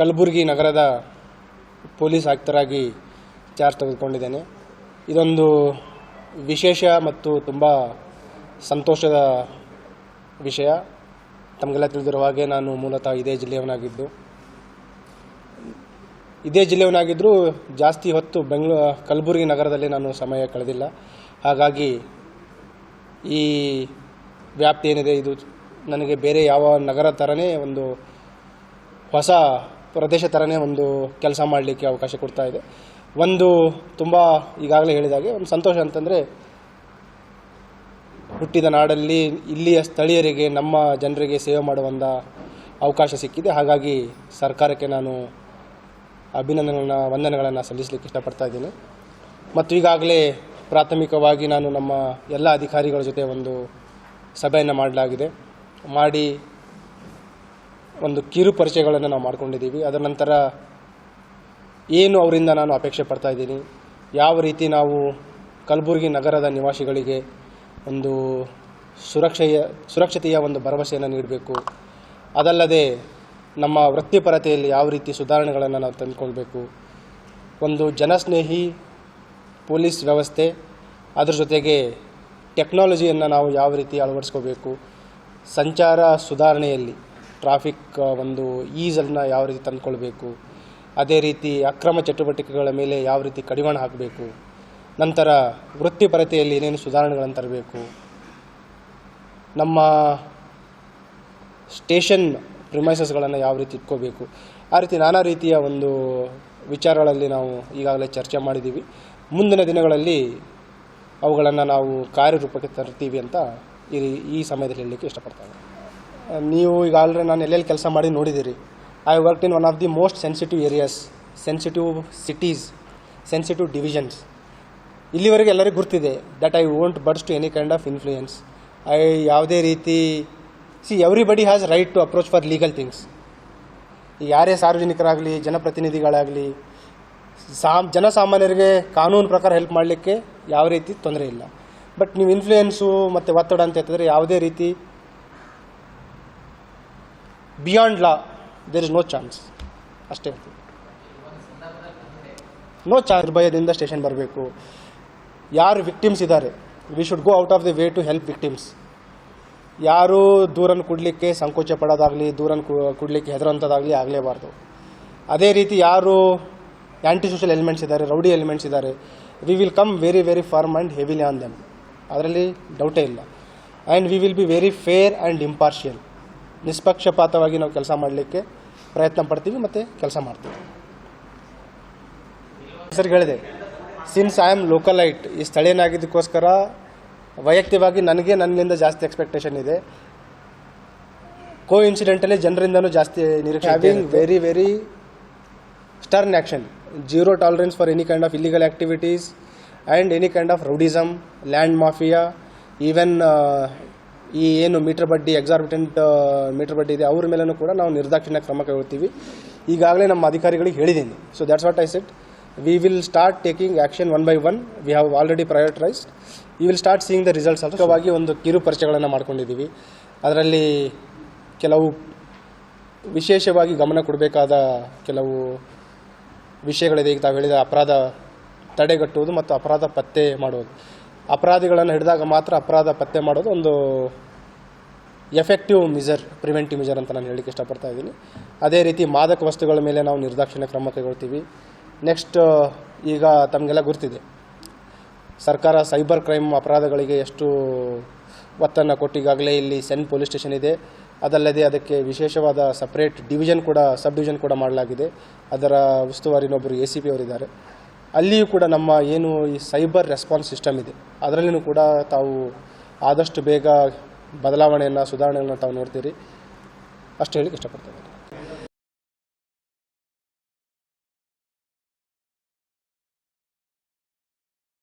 ಕಲಬುರಗಿ ನಗರದ ಪೊಲೀಸ್ ಆಯುಕ್ತರಾಗಿ ಚಾರ್ಜ್ ತೆಗೆದುಕೊಂಡಿದ್ದೇನೆ. ಇದೊಂದು ವಿಶೇಷ ಮತ್ತು ತುಂಬ ಸಂತೋಷದ ವಿಷಯ. ತಮಗೆಲ್ಲ ತಿಳಿದಿರುವ ಹಾಗೆ ನಾನು ಮೂಲತಃ ಇದೇ ಜಿಲ್ಲೆಯವನಾಗಿದ್ದು. ಇದೇ ಜಿಲ್ಲೆಯವನಾಗಿದ್ದರೂ ಜಾಸ್ತಿ ಹೊತ್ತು ಬೆಂಗಳೂ, ಕಲಬುರಗಿ ನಗರದಲ್ಲಿ ನಾನು ಸಮಯ ಕಳೆದಿಲ್ಲ. ಹಾಗಾಗಿ ಈ ವ್ಯಾಪ್ತಿ ಏನಿದೆ, ಇದು ನನಗೆ ಬೇರೆ ಯಾವ ನಗರ ಥರನೇ ಒಂದು ಹೊಸ ಪ್ರದೇಶ ಥರನೇ ಒಂದು ಕೆಲಸ ಮಾಡಲಿಕ್ಕೆ ಅವಕಾಶ ಕೊಡ್ತಾ ಇದೆ. ಒಂದು ತುಂಬ ಈಗಾಗಲೇ ಹೇಳಿದಾಗೆ ಒಂದು ಸಂತೋಷ ಅಂತಂದರೆ ಹುಟ್ಟಿದ ನಾಡಲ್ಲಿ ಇಲ್ಲಿಯ ಸ್ಥಳೀಯರಿಗೆ, ನಮ್ಮ ಜನರಿಗೆ ಸೇವೆ ಮಾಡುವಂಥ ಅವಕಾಶ ಸಿಕ್ಕಿದೆ. ಹಾಗಾಗಿ ಸರ್ಕಾರಕ್ಕೆ ನಾನು ಅಭಿನಂದನೆಗಳನ್ನ, ವಂದನೆಗಳನ್ನು ಸಲ್ಲಿಸಲಿಕ್ಕೆ ಇಷ್ಟಪಡ್ತಾ ಇದ್ದೀನಿ. ಮತ್ತು ಈಗಾಗಲೇ ಪ್ರಾಥಮಿಕವಾಗಿ ನಾನು ನಮ್ಮ ಎಲ್ಲ ಅಧಿಕಾರಿಗಳ ಜೊತೆ ಒಂದು ಸಭೆಯನ್ನು ಮಾಡಲಾಗಿದೆ. ಮಾಡಿ ಒಂದು ಕಿರು ಪರಿಚಯಗಳನ್ನು ನಾವು ಮಾಡ್ಕೊಂಡಿದ್ದೀವಿ. ಅದರ ನಂತರ ಏನು ಅವರಿಂದ ನಾನು ಅಪೇಕ್ಷೆ ಪಡ್ತಾ ಇದ್ದೀನಿ. ಯಾವ ರೀತಿ ನಾವು ಕಲಬುರಗಿ ನಗರದ ನಿವಾಸಿಗಳಿಗೆ ಒಂದು ಸುರಕ್ಷೆಯ, ಸುರಕ್ಷತೆಯ ಒಂದು ಭರವಸೆಯನ್ನು ನೀಡಬೇಕು. ಅದಲ್ಲದೆ ನಮ್ಮ ವೃತ್ತಿಪರತೆಯಲ್ಲಿ ಯಾವ ರೀತಿ ಸುಧಾರಣೆಗಳನ್ನು ನಾವು ತಂದುಕೊಳ್ಬೇಕು. ಒಂದು ಜನಸ್ನೇಹಿ ಪೊಲೀಸ್ ವ್ಯವಸ್ಥೆ, ಅದರ ಜೊತೆಗೆ ಟೆಕ್ನಾಲಜಿಯನ್ನು ನಾವು ಯಾವ ರೀತಿ ಅಳವಡಿಸ್ಕೋಬೇಕು. ಸಂಚಾರ ಸುಧಾರಣೆಯಲ್ಲಿ ಟ್ರಾಫಿಕ್ ಒಂದು ಈಸನ್ನು ಯಾವ ರೀತಿ ತಂದುಕೊಳ್ಬೇಕು, ಅದೇ ರೀತಿ ಅಕ್ರಮ ಚಟುವಟಿಕೆಗಳ ಮೇಲೆ ಯಾವ ರೀತಿ ಕಡಿವಾಣ ಹಾಕಬೇಕು, ನಂತರ ವೃತ್ತಿಪರತೆಯಲ್ಲಿ ಏನೇನು ಸುಧಾರಣೆಗಳನ್ನು ತರಬೇಕು. ನಮ್ಮ ಸ್ಟೇಷನ್ ಪ್ರಿಮೈಸಸ್ಗಳನ್ನು ಯಾವ ರೀತಿ ಇಟ್ಕೋಬೇಕು. ಆ ರೀತಿ ನಾನಾ ರೀತಿಯ ಒಂದು ವಿಚಾರಗಳಲ್ಲಿ ನಾವು ಈಗಾಗಲೇ ಚರ್ಚೆ ಮಾಡಿದ್ದೀವಿ ಮುಂದಿನ ದಿನಗಳಲ್ಲಿ ಅವುಗಳನ್ನು ನಾವು ಕಾರ್ಯರೂಪಕ್ಕೆ ತರ್ತೀವಿ ಅಂತ ಈ ಈ ಸಮಯದಲ್ಲಿ ಹೇಳಲಿಕ್ಕೆ ಇಷ್ಟಪಡ್ತೇನೆ. ನೀವು ಈಗ ಆಲ್ರೆಡಿ ನಾನು ಎಲ್ಲೆಲ್ಲಿ ಕೆಲಸ ಮಾಡಿ ನೋಡಿದ್ದೀರಿ. I work in one of the most sensitive areas sensitive cities sensitive divisions ಇಲ್ಲಿವರೆಗೆ ಎಲ್ಲರಿಗೂ ಗೊತ್ತಿದೆ that I won't budge to any kind of influence I ಯಾವುದೇ ರೀತಿ see everybody has right to approach for legal things ಯಾರೇ ಸಾರ್ವಜನಿಕರಾಗಲಿ, ಜನಪ್ರತಿನಿಧಿಗಳಾಗಲಿ, ಸಾಮ್, ಜನಸಾಮಾನ್ಯರಿಗೆ ಕಾನೂನು ಪ್ರಕಾರ ಹೆಲ್ಪ್ ಮಾಡಲಿಕ್ಕೆ ಯಾವ ರೀತಿ ತೊಂದರೆ ಇಲ್ಲ. ಬಟ್ ನೀವು ಇನ್ಫ್ಲೂಯೆನ್ಸು ಮತ್ತು ಒತ್ತಡ ಅಂತ ಹೇಳ್ತಿದ್ರೆ ಯಾವುದೇ ರೀತಿ beyond law there is no chance ಅಷ್ಟೇ ನೋ ಚಾನ್ಸ್ ನಿರ್ಭಯದಿಂದ ಸ್ಟೇಷನ್ ಬರಬೇಕು. ಯಾರು ವಿಕ್ಟಿಮ್ಸ್ ಇದ್ದಾರೆ we should go out of the way to help victims ಯಾರು ದೂರನ್ನು ಕೊಡಲಿಕ್ಕೆ ಸಂಕೋಚ ಪಡೋದಾಗಲಿ ದೂರನ್ನು ಕೊಡಲಿಕ್ಕೆ ಹೆದರೋಂಥದ್ದಾಗಲಿ ಆಗಲೇಬಾರ್ದು. ಅದೇ ರೀತಿ ಯಾರು ಆ್ಯಂಟಿ ಸೋಷಿಯಲ್ ಎಲಿಮೆಂಟ್ಸ್ ಇದ್ದಾರೆ ರೌಡಿ ಎಲಿಮೆಂಟ್ಸ್ ಇದ್ದಾರೆ we will come very very firm and heavily on them ಅದರಲ್ಲಿ ಡೌಟೇ ಇಲ್ಲ. And we will be very fair and impartial ನಿಷ್ಪಕ್ಷಪಾತವಾಗಿ ನಾವು ಕೆಲಸ ಮಾಡಲಿಕ್ಕೆ ಪ್ರಯತ್ನ ಪಡ್ತೀವಿ ಮತ್ತು ಕೆಲಸ ಮಾಡ್ತೀವಿ. ಸರ್ ಹೇಳಿದೆ ಸಿನ್ಸ್ ಐ ಆಮ್ ಲೋಕಲೈಟ್ ಈ ಸ್ಥಳೀಯನಾಗಿದ್ದಕ್ಕೋಸ್ಕರ ವೈಯಕ್ತಿಕವಾಗಿ ನನಗೆ ನನ್ನಿಂದ ಜಾಸ್ತಿ ಎಕ್ಸ್ಪೆಕ್ಟೇಷನ್ ಇದೆ. ಕೋ ಇನ್ಸಿಡೆಂಟಲ್ಲಿ ಜನರಿಂದನೂ ಜಾಸ್ತಿ ನಿರೀಕ್ಷೆ having very very stern action zero tolerance for any kind of illegal activities and any kind of rowdyism land mafia even ಈ ಏನು ಮೀಟರ್ ಬಡ್ಡಿ ಎಕ್ಸಾರ್ಬಿಟೆಂಟ್ ಮೀಟರ್ ಬಡ್ಡಿ ಇದೆ, ಅವ್ರ ಮೇಲೂ ಕೂಡ ನಾವು ನಿರ್ದಾಕ್ಷಿಣ್ಯ ಕ್ರಮ ಕೈಗೊಳ್ತೀವಿ. ಈಗಾಗಲೇ ನಮ್ಮ ಅಧಿಕಾರಿಗಳಿಗೆ ಹೇಳಿದ್ದೀನಿ. So that's what I said we will start taking action one by one we have already prioritised you will start seeing the results ಅಲ್ಪವಾಗಿ ಒಂದು ಕಿರು ಪರಿಚಯಗಳನ್ನು ಮಾಡ್ಕೊಂಡಿದ್ದೀವಿ. ಅದರಲ್ಲಿ ಕೆಲವು ವಿಶೇಷವಾಗಿ ಗಮನ ಕೊಡಬೇಕಾದ ಕೆಲವು ವಿಷಯಗಳಿದೆ. ಈಗ ತಾವು ಹೇಳಿದ ಅಪರಾಧ ತಡೆಗಟ್ಟುವುದು ಮತ್ತು ಅಪರಾಧ ಪತ್ತೆ ಮಾಡುವುದು. ಅಪರಾಧಿಗಳನ್ನು ಹಿಡಿದಾಗ ಮಾತ್ರ ಅಪರಾಧ ಪತ್ತೆ ಮಾಡೋದು ಒಂದು ಎಫೆಕ್ಟಿವ್ ಮಿಜರ್ ಪ್ರಿವೆಂಟಿವ್ ಮಿಜರ್ ಅಂತ ನಾನು ಹೇಳಲಿಕ್ಕೆ ಇಷ್ಟಪಡ್ತಾ ಇದ್ದೀನಿ. ಅದೇ ರೀತಿ ಮಾದಕ ವಸ್ತುಗಳ ಮೇಲೆ ನಾವು ನಿರ್ದಾಕ್ಷಿಣ್ಯ ಕ್ರಮ ಕೈಗೊಳ್ತೀವಿ. ನೆಕ್ಸ್ಟ್ ಈಗ ತಮಗೆಲ್ಲ ಗೊತ್ತಿದೆ. ಸರ್ಕಾರ ಸೈಬರ್ ಕ್ರೈಮ್ ಅಪರಾಧಗಳಿಗೆ ಎಷ್ಟು ಒತ್ತನ್ನು ಕೊಟ್ಟು ಈಗಾಗಲೇ ಇಲ್ಲಿ ಸೆನ್ ಪೊಲೀಸ್ ಸ್ಟೇಷನ್ ಇದೆ. ಅದಲ್ಲದೆ ಅದಕ್ಕೆ ವಿಶೇಷವಾದ ಸಪ್ರೇಟ್ ಡಿವಿಷನ್ ಕೂಡ ಸಬ್ ಡಿವಿಷನ್ ಕೂಡ ಮಾಡಲಾಗಿದೆ. ಅದರ ಉಸ್ತುವಾರಿನೊಬ್ಬರು ಎ ಸಿ ಪಿ ಅವರಿದ್ದಾರೆ. ಅಲ್ಲಿಯೂ ಕೂಡ ನಮ್ಮ ಏನು ಈ ಸೈಬರ್ ರೆಸ್ಪಾನ್ಸ್ ಸಿಸ್ಟಮ್ ಇದೆ. ಅದರಲ್ಲಿಯೂ ಕೂಡ ತಾವು ಆದಷ್ಟು ಬೇಗ ಬದಲಾವಣೆಯನ್ನು, ಸುಧಾರಣೆಯನ್ನು ತಾವು ನೋಡ್ತೀರಿ. ಅಷ್ಟು ಹೇಳಿ ಇಷ್ಟಪಡ್ತೇನೆ.